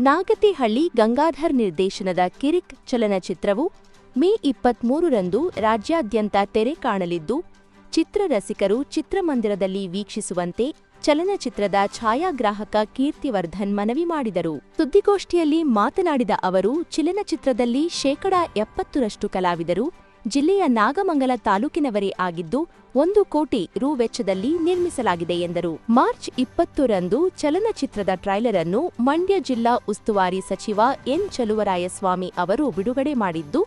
ನಾಗತಿಹಳ್ಳಿ ಗಂಗಾಧರ್ ನಿರ್ದೇಶನದ ಕಿರಿಕ್ ಚಲನಚಿತ್ರವು ಮೇ ಇಪ್ಪತ್ಮೂರರಂದು ರಾಜ್ಯಾದ್ಯಂತ ತೆರೆ ಕಾಣಲಿದ್ದು ಚಿತ್ರರಸಿಕರು ಚಿತ್ರಮಂದಿರದಲ್ಲಿ ವೀಕ್ಷಿಸುವಂತೆ ಚಲನಚಿತ್ರದ ಛಾಯಾಗ್ರಾಹಕ ಕೀರ್ತಿವರ್ಧನ್ ಮನವಿ ಮಾಡಿದರು. ಸುದ್ದಿಗೋಷ್ಠಿಯಲ್ಲಿ ಮಾತನಾಡಿದ ಅವರು, ಚಲನಚಿತ್ರದಲ್ಲಿ ಶೇಕಡಾ ಎಪ್ಪತ್ತರಷ್ಟು ಕಲಾವಿದರು ಜಿಲ್ಲೆಯ ನಾಗಮಂಗಲ ತಾಲೂಕಿನವರೇ ಆಗಿದ್ದು ಒಂದು ಕೋಟಿ ರು ವೆಚ್ಚದಲ್ಲಿ ನಿರ್ಮಿಸಲಾಗಿದೆ ಎಂದರು. ಮಾರ್ಚ್ ಇಪ್ಪತ್ತರಂದು ಚಲನಚಿತ್ರದ ಟ್ರೈಲರ್ ಅನ್ನು ಮಂಡ್ಯ ಜಿಲ್ಲಾ ಉಸ್ತುವಾರಿ ಸಚಿವ ಎನ್ ಚಲುವರಾಯಸ್ವಾಮಿ ಅವರು ಬಿಡುಗಡೆ ಮಾಡಿದ್ದು,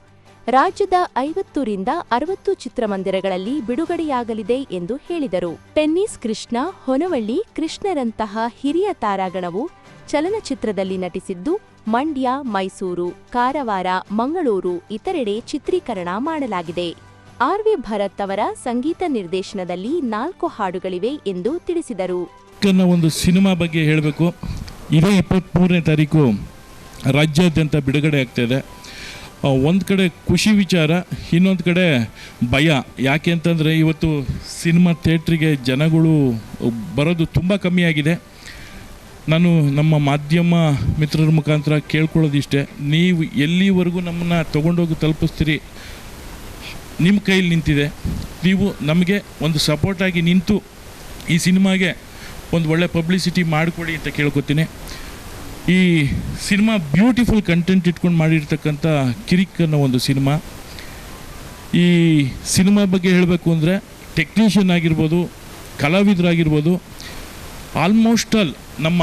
ರಾಜ್ಯದ ಐವತ್ತರಿಂದ ಅರವತ್ತು ಚಿತ್ರಮಂದಿರಗಳಲ್ಲಿ ಬಿಡುಗಡೆಯಾಗಲಿದೆ ಎಂದು ಹೇಳಿದರು. ಟೆನ್ನಿಸ್ ಕೃಷ್ಣ, ಹೊನವಳ್ಳಿ, ಕೃಷ್ಣರಂತಹ ಹಿರಿಯ ತಾರಾಗಣವು ಚಲನಚಿತ್ರದಲ್ಲಿ ನಟಿಸಿದ್ದು ಮಂಡ್ಯ, ಮೈಸೂರು, ಕಾರವಾರ, ಮಂಗಳೂರು ಇತರೆಡೆ ಚಿತ್ರೀಕರಣ ಮಾಡಲಾಗಿದೆ. ಆರ್ವಿ ಭರತ್ ಅವರ ಸಂಗೀತ ನಿರ್ದೇಶನದಲ್ಲಿ ನಾಲ್ಕು ಹಾಡುಗಳಿವೆ ಎಂದು ತಿಳಿಸಿದರು. ಒಂದು ಸಿನಿಮಾ ಬಗ್ಗೆ ಹೇಳಬೇಕು. ಇದೇ ಇಪ್ಪತ್ತ್ಮೂರನೇ ತಾರೀಕು ರಾಜ್ಯಾದ್ಯಂತ ಬಿಡುಗಡೆ ಇದೆ. ಒಂದು ಕಡೆ ಖುಷಿ ವಿಚಾರ, ಇನ್ನೊಂದು ಕಡೆ ಭಯ. ಯಾಕೆ ಅಂತಂದರೆ ಇವತ್ತು ಸಿನಿಮಾ ಥಿಯೇಟ್ರಿಗೆ ಜನಗಳು ಬರೋದು ತುಂಬ ಕಮ್ಮಿಯಾಗಿದೆ ನಾನು ನಮ್ಮ ಮಾಧ್ಯಮ ಮಿತ್ರರ ಮುಖಾಂತರ ಕೇಳ್ಕೊಳ್ಳೋದಿಷ್ಟೇ, ನೀವು ಎಲ್ಲಿವರೆಗೂ ನಮ್ಮನ್ನು ತೊಗೊಂಡೋಗಿ ತಲುಪಿಸ್ತೀರಿ, ನಿಮ್ಮ ಕೈಯಲ್ಲಿ ನಿಂತಿದೆ. ನೀವು ನಮಗೆ ಒಂದು ಸಪೋರ್ಟಾಗಿ ನಿಂತು ಈ ಸಿನಿಮಾಗೆ ಒಂದು ಒಳ್ಳೆ ಪಬ್ಲಿಸಿಟಿ ಮಾಡಿಕೊಡಿ ಅಂತ ಕೇಳ್ಕೊತೀನಿ. ಈ ಸಿನಿಮಾ ಬ್ಯೂಟಿಫುಲ್ ಕಂಟೆಂಟ್ ಇಟ್ಕೊಂಡು ಮಾಡಿರ್ತಕ್ಕಂಥ ಕಿರಿಕ್ ಅನ್ನೋ ಒಂದು ಸಿನಿಮಾ. ಈ ಸಿನಿಮಾ ಬಗ್ಗೆ ಹೇಳಬೇಕು ಅಂದರೆ ಟೆಕ್ನಿಷಿಯನ್ ಆಗಿರ್ಬೋದು, ಕಲಾವಿದರಾಗಿರ್ಬೋದು ಆಲ್ಮೋಸ್ಟ್ ಆಲ್ ನಮ್ಮ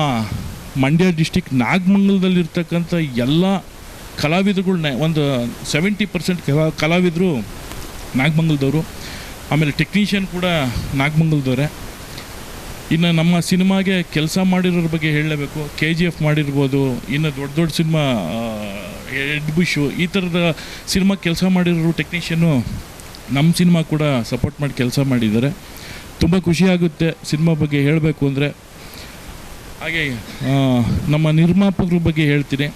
ಮಂಡ್ಯ ಡಿಸ್ಟಿಕ್ ನಾಗಮಂಗಲದಲ್ಲಿರ್ತಕ್ಕಂಥ ಎಲ್ಲ ಕಲಾವಿದಗಳನ್ನ ಒಂದು ಸೆವೆಂಟಿ ಪರ್ಸೆಂಟ್ ಕಲಾ, ಕಲಾವಿದರು ನಾಗಮಂಗಲದವರು, ಆಮೇಲೆ ಟೆಕ್ನಿಷಿಯನ್ ಕೂಡ ನಾಗಮಂಗಲದವರೇ. ಇನ್ನು ನಮ್ಮ ಸಿನಿಮಾಗೆ ಕೆಲಸ ಮಾಡಿರೋರ ಬಗ್ಗೆ ಹೇಳಲೇಬೇಕು ಕೆ ಜಿ ಎಫ್ ಮಾಡಿರ್ಬೋದು, ಇನ್ನು ದೊಡ್ಡ ದೊಡ್ಡ ಸಿನಿಮಾ ಎಡ್ ಬುಷು ಈ ಥರದ ಸಿನಿಮಾ ಕೆಲಸ ಮಾಡಿರೋರು ಟೆಕ್ನಿಷಿಯನ್ನು ನಮ್ಮ ಸಿನಿಮಾ ಕೂಡ ಸಪೋರ್ಟ್ ಮಾಡಿ ಕೆಲಸ ಮಾಡಿದ್ದಾರೆ. ತುಂಬ ಖುಷಿಯಾಗುತ್ತೆ ಸಿನಿಮಾ ಬಗ್ಗೆ ಹೇಳಬೇಕು ಅಂದರೆ. ಹಾಗೆ. ನಮ್ಮ ನಿರ್ಮಾಪಕರ ಬಗ್ಗೆ ಹೇಳ್ತೀನಿ.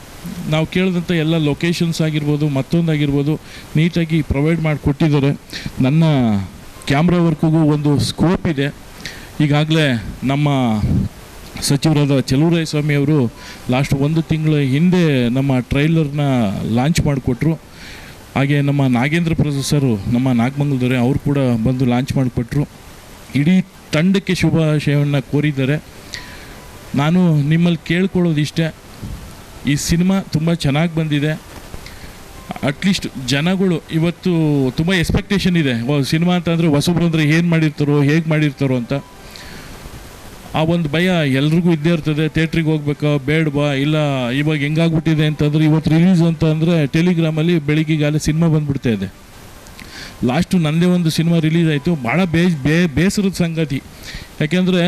ನಾವು ಕೇಳಿದಂಥ ಎಲ್ಲ ಲೊಕೇಶನ್ಸ್ ಆಗಿರ್ಬೋದು, ಮತ್ತೊಂದಾಗಿರ್ಬೋದು, ನೀಟಾಗಿ ಪ್ರೊವೈಡ್ ಮಾಡಿಕೊಟ್ಟಿದ್ದಾರೆ. ನನ್ನ ಕ್ಯಾಮ್ರಾ ವರ್ಕ್ಗೂ ಒಂದು ಸ್ಕೋಪ್ ಇದೆ. ಈಗಾಗಲೇ ನಮ್ಮ ಸಚಿವರಾದ ಚಲುವರಾಯ ಸ್ವಾಮಿ ಅವರು ಲಾಸ್ಟ್ ಒಂದು ತಿಂಗಳ ಹಿಂದೆ ನಮ್ಮ ಟ್ರೈಲರ್ನ ಲಾಂಚ್ ಮಾಡಿಕೊಟ್ರು. ಹಾಗೆ ನಮ್ಮ ನಾಗೇಂದ್ರ ಪ್ರಸಾದ್ ನಮ್ಮ ನಾಗಮಂಗಲದವರೇ, ಅವರು ಕೂಡ ಬಂದು ಲಾಂಚ್ ಮಾಡಿಕೊಟ್ರು. ಇಡೀ ತಂಡಕ್ಕೆ ಶುಭಾಶಯವನ್ನು ಕೋರಿದ್ದಾರೆ. ನಾನು ನಿಮ್ಮಲ್ಲಿ ಕೇಳ್ಕೊಳ್ಳೋದು ಇಷ್ಟೇ. ಈ ಸಿನಿಮಾ ತುಂಬ ಚೆನ್ನಾಗಿ ಬಂದಿದೆ. ಅಟ್ಲೀಸ್ಟ್ ಜನಗಳು ಇವತ್ತು ತುಂಬ ಎಕ್ಸ್ಪೆಕ್ಟೇಷನ್ ಇದೆ. ಸಿನಿಮಾ ಅಂತಂದರೆ ಹೊಸಬ್ರು ಅಂದರೆ ಏನು ಮಾಡಿರ್ತಾರೋ, ಹೇಗೆ ಮಾಡಿರ್ತಾರೋ ಅಂತ. ಆ ಒಂದು ಭಯ ಎಲ್ರಿಗೂ ಇದ್ದೇ ಇರ್ತದೆ. ಥಿಯೇಟ್ರಿಗೆ ಹೋಗ್ಬೇಕಾ, ಬೇಡವಾ, ಇಲ್ಲ ಇವಾಗ ಹೆಂಗಾಗ್ಬಿಟ್ಟಿದೆ ಅಂತಂದ್ರೆ ಇವತ್ತು ರಿಲೀಸ್ ಅಂತ ಅಂದರೆ ಟೆಲಿಗ್ರಾಮಲ್ಲಿ ಬೆಳಿಗ್ಗೆಗಾಲೇ ಸಿನಿಮಾ ಬಂದ್ಬಿಡ್ತಾ ಇದೆ. ಲಾಸ್ಟು ನನ್ನದೇ ಒಂದು ಸಿನಿಮಾ ರಿಲೀಸ್ ಆಯಿತು. ಭಾಳ ಬೇಸ್ ಬೇ, ಬೇಸರದ ಸಂಗತಿ. ಯಾಕೆಂದರೆ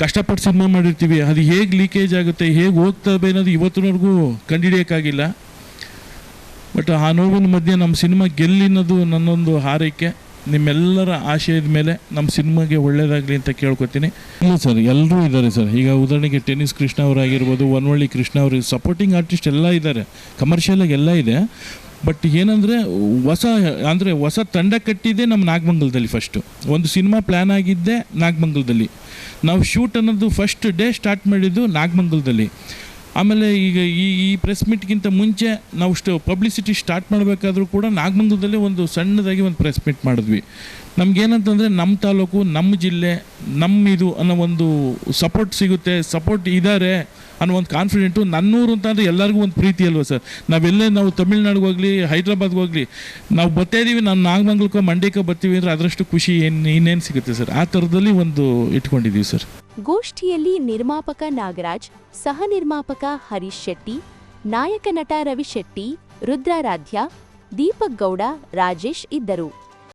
ಕಷ್ಟಪಟ್ಟು ಸಿನಿಮಾ ಮಾಡಿರ್ತೀವಿ. ಅದು ಹೇಗೆ ಲೀಕೇಜ್ ಆಗುತ್ತೆ, ಹೇಗೆ ಹೋಗ್ತವೆ ಅನ್ನೋದು ಇವತ್ತಿನವರೆಗೂ ಕಂಡಿಡಿಯೋಕ್ಕಾಗಿಲ್ಲ ಬಟ್ ಆ ನೋವಿನ ಮಧ್ಯೆ ನಮ್ಮ ಸಿನಿಮಾ ಗೆಲ್ಲಿನದು ನನ್ನೊಂದು ಹಾರೈಕೆ. ನಿಮ್ಮೆಲ್ಲರ ಆಶಯದ ಮೇಲೆ ನಮ್ಮ ಸಿನಿಮಾಗೆ ಒಳ್ಳೆಯದಾಗಲಿ ಅಂತ ಕೇಳ್ಕೊತೀನಿ. ಇಲ್ಲ ಸರ್, ಎಲ್ಲರೂ ಇದ್ದಾರೆ ಸರ್. ಈಗ ಉದಾಹರಣೆಗೆ ಟೆನಿಸ್ ಕೃಷ್ಣ ಅವರಾಗಿರ್ಬೋದು ಒನ್ವಳ್ಳಿ ಕೃಷ್ಣ ಅವರು ಸಪೋರ್ಟಿಂಗ್ ಆರ್ಟಿಸ್ಟ್ ಎಲ್ಲ ಇದ್ದಾರೆ. ಕಮರ್ಷಿಯಲಾಗಿ ಎಲ್ಲ ಇದೆ. ಬಟ್ ಏನಂದರೆ, ಹೊಸ, ಅಂದರೆ ಹೊಸ ತಂಡ ಕಟ್ಟಿದ್ದೆ ನಮ್ಮ ನಾಗಮಂಗಲದಲ್ಲಿ ಫಸ್ಟು ಒಂದು ಸಿನಿಮಾ ಪ್ಲ್ಯಾನ್ ಆಗಿದ್ದೆ ನಾಗಮಂಗಲದಲ್ಲಿ. ನಾವು ಶೂಟ್ ಅನ್ನೋದು ಫಸ್ಟ್ ಡೇ ಸ್ಟಾರ್ಟ್ ಮಾಡಿದ್ದು ನಾಗಮಂಗಲದಲ್ಲಿ. ಆಮೇಲೆ ಈಗ ಈ ಈ ಪ್ರೆಸ್ ಮೀಟ್ಗಿಂತ ಮುಂಚೆ ನಾವು ಸ್ಟ ಪಬ್ಲಿಸಿಟಿ ಸ್ಟಾರ್ಟ್ ಮಾಡಬೇಕಾದ್ರೂ ಕೂಡ ನಾಗಮಂಗಲದಲ್ಲಿ ಒಂದು ಸಣ್ಣದಾಗಿ ಒಂದು ಪ್ರೆಸ್ ಮೀಟ್ ಮಾಡಿದ್ವಿ. ನಮಗೇನಂತಂದರೆ ನಮ್ಮ ತಾಲೂಕು ನಮ್ಮ ಜಿಲ್ಲೆ ನಮ್ಮ ಇದು ಅನ್ನೋ ಒಂದು ಸಪೋರ್ಟ್ ಸಿಗುತ್ತೆ ಸಪೋರ್ಟ್ ಇದ್ದಾರೆ ಅನ್ನೋ ಒಂದು ಕಾನ್ಫಿಡೆಂಟು ನನ್ನೂರು ಅಂತಂದರೆ ಎಲ್ಲರಿಗೂ ಒಂದು ಪ್ರೀತಿ ಅಲ್ವಾ ಸರ್? ನಾವೆಲ್ಲೇ ನಾವು ತಮಿಳ್ನಾಡಿಗೆ ಹೋಗಲಿ, ಹೈದ್ರಾಬಾದ್ಗೆ ಹೋಗಲಿ, ನಾವು ಬರ್ತಾ ಇದ್ದೀವಿ ನಾನು ನಾಗಮಂಗಲಕ್ಕೆ, ಮಂಡ್ಯಕ್ಕೆ ಬರ್ತೀವಿ ಅಂದರೆ ಅದರಷ್ಟು ಖುಷಿ ಏನು, ಇನ್ನೇನು ಸಿಗುತ್ತೆ ಸರ್? ಆ ಥರದಲ್ಲಿ ಒಂದು ಇಟ್ಕೊಂಡಿದ್ದೀವಿ ಸರ್. ಗೋಷ್ಠಿಯಲ್ಲಿ ನಿರ್ಮಾಪಕ ನಾಗರಾಜ್, ಸಹ ನಿರ್ಮಾಪಕ ಹರೀಶ್ ಶೆಟ್ಟಿ, ನಾಯಕ ನಟ ರವಿ ಶೆಟ್ಟಿ ರುದ್ರಾರಾಧ್ಯ, ದೀಪಕ್ ಗೌಡ, ರಾಜೇಶ್ ಇದ್ದರು.